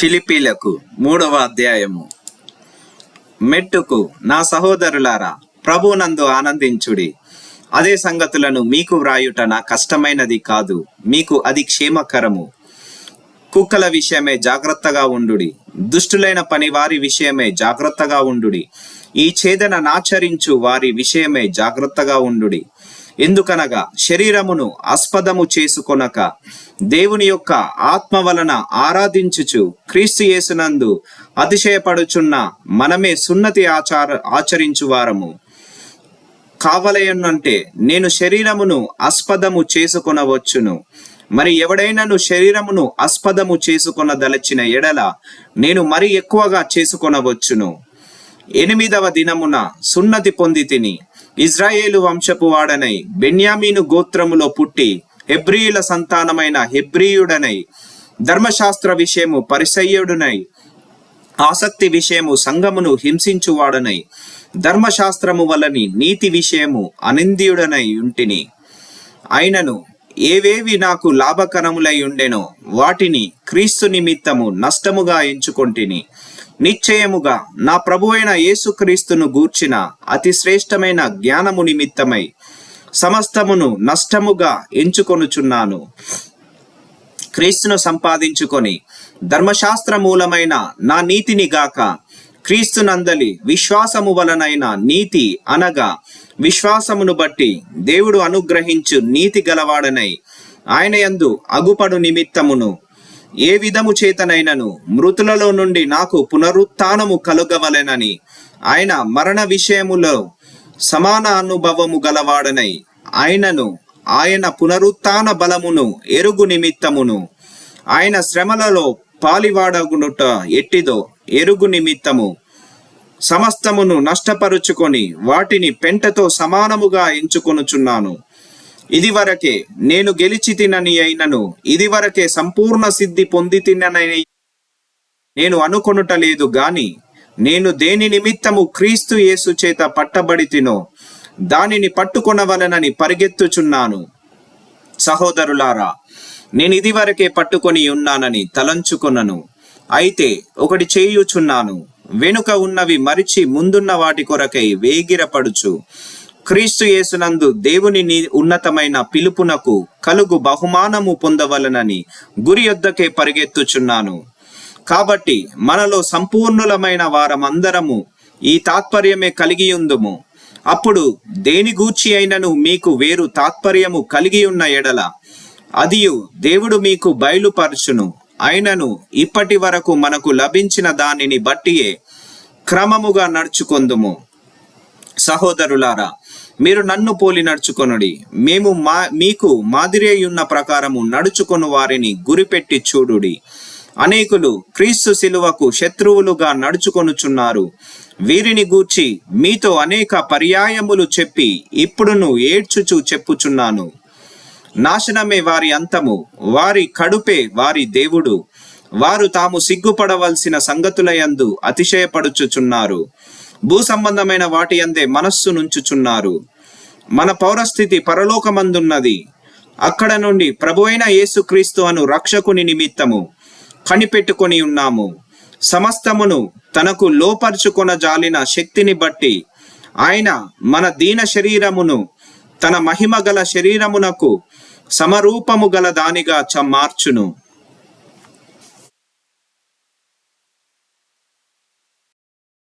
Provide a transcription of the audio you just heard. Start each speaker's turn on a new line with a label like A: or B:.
A: ఫిలిపీలకు మూడవ అధ్యాయము. మెట్టుకు నా సహోదరులారా ప్రభునందు ఆనందించుడి. అదే సంగతులను మీకు వ్రాయుట నా కష్టమైనది కాదు మీకు అది క్షేమకరము. కుక్కల విషయమే జాగ్రత్తగా ఉండుడి. దుష్టులైన పనివారి విషయమే జాగ్రత్తగా ఉండుడి. ఈ ఛేదన నాచరించు వారి విషయమే జాగ్రత్తగా ఉండుడి. ఎందుకనగా శరీరమును ఆస్పదము చేసుకొనక దేవుని యొక్క ఆత్మ వలన ఆరాధించుచు క్రీస్తు యేసునందు అతిశయపడుచున్న మనమే సున్నతి ఆచార ఆచరించు వారము కావలయనంటే నేను శరీరమును ఆస్పదము చేసుకొనవచ్చును. మరి ఎవడైనను శరీరమును ఆస్పదము చేసుకొనదలచిన ఎడల నేను మరి ఎక్కువగా చేసుకొనవచ్చును. ఎనిమిదవ దినమున సున్నతి పొంది తిని ఇజ్రాయేలు వంశపు వాడనై బెన్యామీను గోత్రములో పుట్టి హెబ్రియుల సంతానమైన హెబ్రియుడనై ధర్మశాస్త్ర విషయము పరిసయ్యుడునై ఆసక్తి విషయము సంగమును హింసించువాడనై ధర్మశాస్త్రము వలని నీతి విషయము అనింద్యుడనై ఉంటిని. అయినను ఏవేవి నాకు లాభకరములై ఉండెనో వాటిని క్రీస్తు నిమిత్తము నష్టముగా ఎంచుకొంటిని. నిశ్చయముగా నా ప్రభువైన యేసుక్రీస్తును గూర్చిన అతి శ్రేష్టమైన జ్ఞానము నిమిత్తమై సమస్తమును నష్టముగా ఎంచుకొనుచున్నాను. క్రీస్తును సంపాదించుకొని ధర్మశాస్త్ర మూలమైన నా నీతిని గాక క్రీస్తునందలి విశ్వాసము వలనైన నీతి అనగా విశ్వాసమును బట్టి దేవుడు అనుగ్రహించు నీతి గలవాడనై ఆయన యందు అగుపడు నిమిత్తమును. ఏ విధము చేతనైనను మృతులలో నుండి నాకు పునరుత్నము కలుగవలెనని ఆయన మరణ విషయములో సమాన అనుభవము గలవాడనై ఆయనను ఆయన పునరుత్న బలమును ఎరుగు నిమిత్తమును. ఆయన శ్రమలలో పాలివాడగునుట ఎట్టిదో ఎరుగు నిమిత్తము. సమస్తమును నష్టపరుచుకొని వాటిని పెంటతో సమానముగా ఎంచుకొనుచున్నాను. ఇదివరకే నేను గెలిచి తినని అయినను ఇదివరకే సంపూర్ణ సిద్ధి పొంది తిననని నేను అనుకొనుట లేదు గాని నేను దేని నిమిత్తము క్రీస్తు యేసు చేత పట్టబడి తినో దానిని పట్టుకొనవలనని పరిగెత్తుచున్నాను. సహోదరులారా నేను ఇదివరకే పట్టుకొని ఉన్నానని తలంచుకొనను. అయితే ఒకటి చేయుచున్నాను. వెనుక ఉన్నవి మరిచి ముందున్న వాటి కొరకై వేగిరపడుచు. క్రీస్తు యేసునందు దేవుని ఉన్నతమైన పిలుపునకు కలుగు బహుమానము పొందవలనని గురి యొద్దకే పరిగెత్తుచున్నాను. కాబట్టి మనలో సంపూర్ణులమైన వారమందరము ఈ తాత్పర్యమే కలిగి ఉందుము అప్పుడు దేని గూర్చి అయినను మీకు వేరు తాత్పర్యము కలిగి ఉన్న ఎడల అదియు దేవుడు మీకు బయలుపరచును. అయినను ఇప్పటి వరకు మనకు లభించిన దానిని బట్టియే క్రమముగా నడుచుకొందుము. సహోదరులారా మీరు నన్ను పోలి నడుచుకొనుడి. మేము మా మీకు మాదిరి ఉన్న ప్రకారము నడుచుకొను వారిని గురిపెట్టి చూడుడి. అనేకులు క్రీస్తు శిలువకు శత్రువులుగా నడుచుకొనుచున్నారు. వీరిని గూర్చి మీతో అనేక పర్యాయములు చెప్పి ఇప్పుడును ఏడ్చుచు చెప్పుచున్నాను. నాశనమే వారి అంతము వారి కడుపే వారి దేవుడు. వారు తాము సిగ్గుపడవలసిన సంగతులయందు అతిశయపడుచుచున్నారు. భూ సంబంధమైన వాటి అందే మనస్సు నుంచుచున్నారు. మన పౌరస్థితి పరలోకమందున్నది. అక్కడ నుండి ప్రభువైన యేసుక్రీస్తు అను రక్షకుని నిమిత్తము కనిపెట్టుకొని ఉన్నాము. సమస్తమును తనకు లోపరుచుకొన జాలిన శక్తిని బట్టి ఆయన మన దీన శరీరమును తన మహిమ గల శరీరమునకు సమరూపము గల దానిగా చ మార్చును.